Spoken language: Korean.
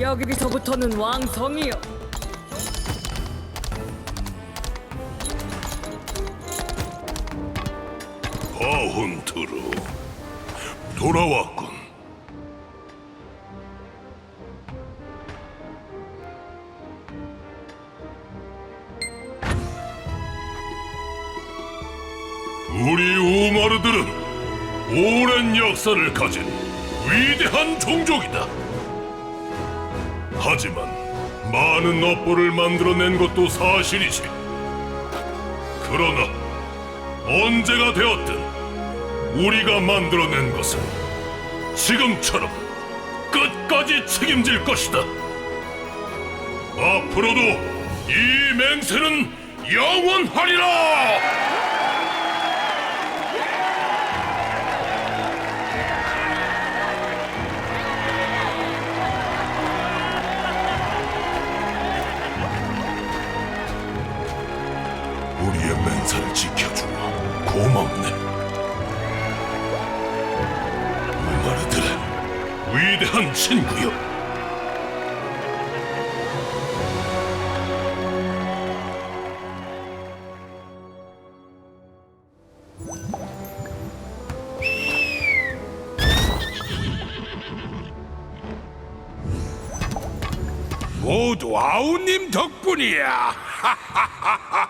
여기서부터는 왕성이요. 바훈트로 돌아왔군. 우리 우마르들은 오랜 역사를 가진 위대한 종족이다. 하지만 많은 업보를 만들어낸 것도 사실이지. 그러나 언제가 되었든 우리가 만들어낸 것은 지금처럼 끝까지 책임질 것이다. 앞으로도 이 맹세는 영원하리라! 우리의 맹세를 지켜주마. 고맙네. 우마르들의 위대한 친구여. 모두 아우님 덕분이야.